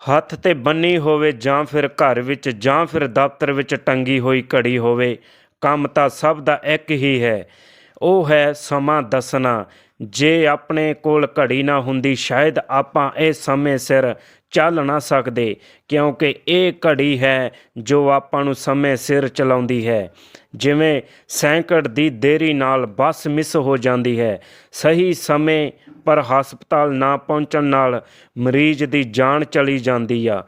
ਹੱਥ ਤੇ ਬੰਨੀ ਹੋਵੇ ਜਾਂ ਫਿਰ ਘਰ ਵਿੱਚ ਜਾਂ ਫਿਰ ਦਫ਼ਤਰ ਵਿੱਚ ਟੰਗੀ ਹੋਈ ਘੜੀ ਹੋਵੇ, ਕੰਮ ਤਾਂ ਸਭ ਦਾ ਇੱਕ ਹੀ ਹੈ। ਉਹ ਹੈ ਸਮਾਂ ਦੱਸਣਾ। ਜੇ ਆਪਣੇ ਕੋਲ ਘੜੀ ਨਾ ਹੁੰਦੀ, ਸ਼ਾਇਦ ਆਪਾਂ ਇਹ ਸਮੇਂ ਸਿਰ ਚੱਲ ਨਾ ਸਕਦੇ, ਕਿਉਂਕਿ ਇਹ ਘੜੀ ਹੈ ਜੋ ਆਪਾਂ ਨੂੰ ਸਮੇਂ ਸਿਰ ਚਲਾਉਂਦੀ ਹੈ। ਜਿਵੇਂ ਸੈਂਕੜ ਦੀ ਦੇਰੀ ਨਾਲ ਬੱਸ ਮਿਸ ਹੋ ਜਾਂਦੀ ਹੈ, ਸਹੀ ਸਮੇਂ ਪਰ ਹਸਪਤਾਲ ਨਾ ਪਹੁੰਚਣ ਨਾਲ ਮਰੀਜ਼ ਦੀ ਜਾਨ ਚਲੀ ਜਾਂਦੀ ਆ।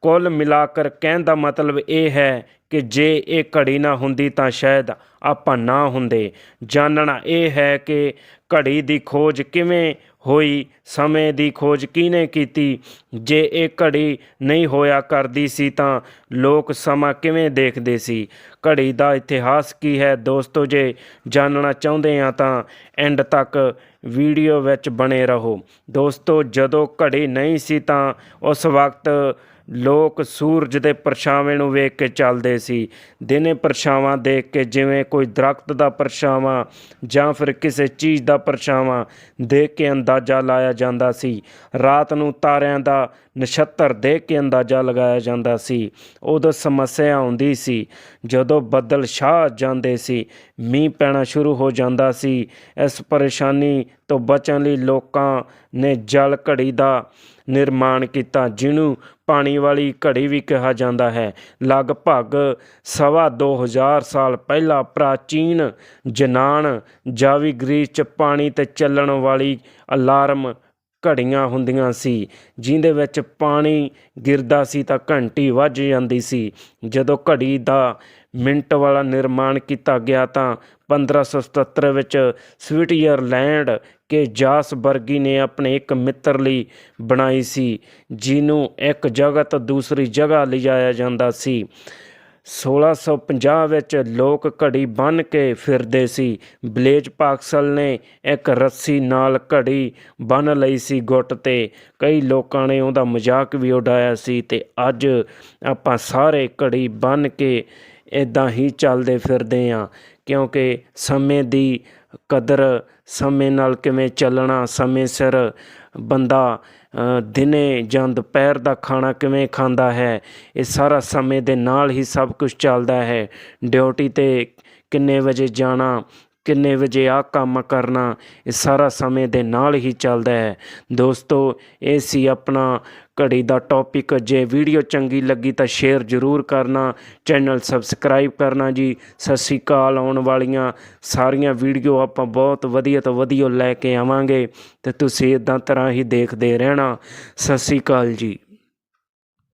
ਕੁੱਲ ਮਿਲਾ ਮਿਲਾਕਰ ਕਹਿਣ ਦਾ ਮਤਲਬ ਇਹ ਹੈ ਕਿ ਜੇ ਇਹ ਘੜੀ ਨਾ ਹੁੰਦੀ ਤਾਂ ਸ਼ਾਇਦ ਆਪਾਂ ਨਾ ਹੁੰਦੇ। ਜਾਣਨਾ ਇਹ ਹੈ ਕਿ ਘੜੀ ਦੀ ਖੋਜ ਕਿਵੇਂ ਹੋਈ। ਸਮੇਂ ਦੀ ਖੋਜ ਕਿਹਨੇ ਕੀਤੀ? ਜੇ ਇਹ ਘੜੀ ਨਹੀਂ ਹੋਇਆ ਕਰਦੀ ਸੀ ਤਾਂ ਲੋਕ ਸਮਾਂ ਕਿਵੇਂ ਦੇਖਦੇ ਸੀ? ਘੜੀ ਦਾ ਇਤਿਹਾਸ ਕੀ ਹੈ? ਦੋਸਤੋ, ਜੇ ਜਾਣਨਾ ਚਾਹੁੰਦੇ ਆ ਤਾਂ ਐਂਡ ਤੱਕ ਵੀਡੀਓ ਵਿੱਚ ਬਣੇ ਰਹੋ। ਦੋਸਤੋ, ਜਦੋਂ ਘੜੀ ਨਹੀਂ ਸੀ ਤਾਂ ਉਸ ਵਕਤ ਲੋਕ ਸੂਰਜ ਦੇ ਪਰਛਾਵੇਂ ਨੂੰ ਵੇਖ ਕੇ ਚੱਲਦੇ ਸੀ। ਦਿਨੇ ਪਰਛਾਵਾਂ ਦੇਖ ਕੇ ਜਿਵੇਂ ਕੋਈ ਦਰਖਤ ਦਾ ਪਰਛਾਵਾਂ ਜਾਂ ਫਿਰ ਕਿਸੇ ਚੀਜ਼ ਦਾ ਪਰਛਾਵਾਂ ਦੇਖ ਕੇ ਅੰਦਾਜ਼ਾ ਲਾਇਆ ਜਾਂਦਾ ਸੀ। ਰਾਤ ਨੂੰ ਤਾਰਿਆਂ ਦਾ ਨਛੱਤਰ ਦੇਖ ਕੇ ਅੰਦਾਜ਼ਾ ਲਗਾਇਆ ਜਾਂਦਾ ਸੀ। ਉਦੋਂ ਸਮੱਸਿਆ ਆਉਂਦੀ ਸੀ। ਜਦੋਂ ਬੱਦਲ ਛਾ ਜਾਂਦੇ ਸੀ ਮੀਂਹ ਪੈਣਾ ਸ਼ੁਰੂ ਹੋ ਜਾਂਦਾ ਸੀ। ਇਸ ਪਰੇਸ਼ਾਨੀ ਤੋਂ ਬਚਣ ਲਈ ਲੋਕਾਂ ਨੇ ਜਲ ਘੜੀ ਦਾ ਨਿਰਮਾਣ ਕੀਤਾ, ਜਿਹਨੂੰ ਪਾਣੀ ਵਾਲੀ ਘੜੀ ਵੀ ਕਿਹਾ ਜਾਂਦਾ ਹੈ। ਲਗਭਗ ਸਵਾ ਦੋ ਹਜ਼ਾਰ ਸਾਲ ਪਹਿਲਾਂ ਪ੍ਰਾਚੀਨ ਜਨਾਨ ਜਾਵੀ ਗ੍ਰੀਸ ਚ ਪਾਣੀ ਤੇ ਚੱਲਣ ਵਾਲੀ ਅਲਾਰਮ ਘੜੀਆਂ ਹੁੰਦੀਆਂ ਸੀ। ਜਿੰਦੇ ਵਿੱਚ ਪਾਣੀ ਗਿਰਦਾ ਸੀ ਤਾਂ ਘੰਟੀ ਵੱਜ ਜਾਂਦੀ ਸੀ। ਜਦੋਂ ਘੜੀ ਦਾ ਮਿੰਟ ਵਾਲਾ ਨਿਰਮਾਣ ਕੀਤਾ ਗਿਆ ਤਾਂ 1577 ਵਿੱਚ ਸਵਿਟਜ਼ਰਲੈਂਡ ਕੇ ਜਾਸਬਰਗੀ ਨੇ ਆਪਣੇ ਇੱਕ ਮਿੱਤਰ ਲਈ ਬਣਾਈ ਸੀ, ਜਿਹਨੂੰ ਇੱਕ ਜਗ੍ਹਾ ਤੋਂ ਦੂਸਰੀ ਜਗ੍ਹਾ ਲਿਜਾਇਆ ਜਾਂਦਾ ਸੀ। 1650 ਵਿੱਚ ਲੋਕ ਘੜੀ ਬੰਨ ਕੇ ਫਿਰਦੇ ਸੀ। ਬਲੇਜ ਪਾਕਸਲ ਨੇ ਇੱਕ ਰੱਸੀ ਨਾਲ ਘੜੀ ਬੰਨ ਲਈ ਸੀ ਗੁੱਟ ਤੇ। ਕਈ ਲੋਕਾਂ ਨੇ ਉਹਦਾ ਮਜ਼ਾਕ ਵੀ ਉਡਾਇਆ ਸੀ ਤੇ ਅੱਜ ਆਪਾਂ ਸਾਰੇ ਘੜੀ ਬੰਨ ਕੇ ਇਦਾਂ ਹੀ ਚੱਲਦੇ ਫਿਰਦੇ ਆਂ, ਕਿਉਂਕਿ ਸਮੇਂ ਦੀ ਕਦਰ ਸਮੇਂ ਨਾਲ ਕਿਵੇਂ ਚੱਲਣਾ, ਸਮੇਂ ਸਿਰ ਬੰਦਾ ਦਿਨੇ ਜਾਂ ਦੁਪਹਿਰ ਦਾ ਖਾਣਾ ਕਿਵੇਂ ਖਾਂਦਾ ਹੈ, ਇਹ ਸਾਰਾ ਸਮੇਂ ਦੇ ਨਾਲ ਹੀ ਸਭ ਕੁਝ ਚੱਲਦਾ ਹੈ। ਡਿਊਟੀ ਤੇ ਕਿੰਨੇ ਵਜੇ ਜਾਣਾ ਕਿੰਨੇ ਵਜੇ ਆ ਕੰਮ ਕਰਨਾ ਇਹ ਸਾਰਾ ਸਮੇਂ ਦੇ ਨਾਲ ਹੀ ਚੱਲਦਾ ਹੈ। ਦੋਸਤੋ, ਇਹ ਸੀ ਆਪਣਾ ਘੜੀ ਦਾ ਟੌਪਿਕ ਜੇ ਵੀਡੀਓ ਚੰਗੀ ਲੱਗੀ ਤਾਂ ਸ਼ੇਅਰ ਜ਼ਰੂਰ ਕਰਨਾ ਚੈਨਲ ਸਬਸਕ੍ਰਾਈਬ ਕਰਨਾ ਜੀ। ਸਤਿ ਸ਼੍ਰੀ ਅਕਾਲ, ਆਉਣ ਵਾਲੀਆਂ ਸਾਰੀਆਂ ਵੀਡੀਓ ਆਪਾਂ ਬਹੁਤ ਵਧੀਆ ਤੋਂ ਵਧੀਆ ਲੈ ਕੇ ਆਵਾਂਗੇ ਤੇ ਤੁਸੀਂ ਇਦਾਂ ਤਰ੍ਹਾਂ ਹੀ ਦੇਖਦੇ ਰਹਿਣਾ। ਸਤਿ ਸ਼੍ਰੀ ਅਕਾਲ ਜੀ।